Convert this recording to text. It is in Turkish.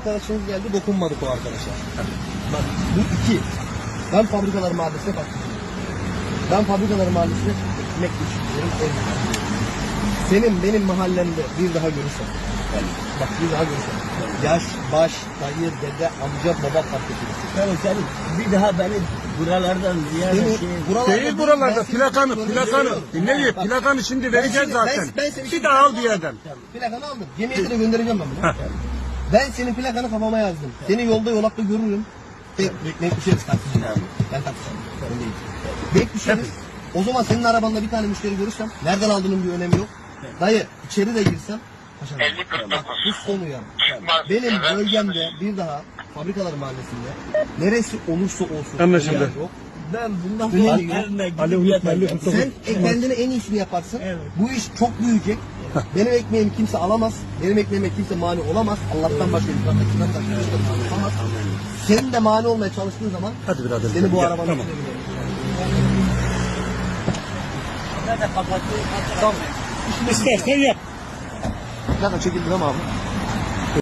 Arkadaşınız geldi dokunmadık o arkadaşa. Bak bu iki. Ben fabrikalar mahallesine bak. Ben fabrikalar mahallesine ev düşürüyorum. Senin benim mahallemde bir daha görürsem. Yani bak bir daha görürsem. Yaş, baş, dayı, dede, amca, baba fark etmez. Tabii senin bir daha beni buralardan ziyade Seni şey... buralarda Değil buralarda plakanı, plakanı. Dinleyin, Bak, plakanı şimdi vereceğiz zaten. ben- ben Bir daha al bir yerden. Plakanı aldım. Cemiyete de göndereceğim ben bunu. Ben senin plakanı kafama yazdım. Seni yolda yolakta görürüm. Bek, bekmek düşeriz taksici. Ben taksiciyim. Sorun değil. Bek düşeriz. O zaman senin arabanda bir tane müşteri görürsem nereden aldığının bir önemi yok. Dayı içeri de girsem paşam. Bak bu son uyarı. Benim bölgemde bir daha fabrikalar mahallesinde neresi olursa olsun. Anlaşıldı. Yok. Ben bundan sonra yok. evime gidip Ali. Sen e, kendine en iyisini yaparsın. Evet. Bu iş çok büyüyecek. Benim ekmeğimi kimse alamaz. Benim ekmeğime kimse mani olamaz. Allah'tan başka yukarıdakinden başka kimse olamaz. Senin de mani olmaya çalıştığın zaman Hadi birader. seni bu Gel, arabanın Tamam. içine gidelim. Ben de kapatıyorum. Tamam. İstersen yap. Bir dakika çekildi ama abi.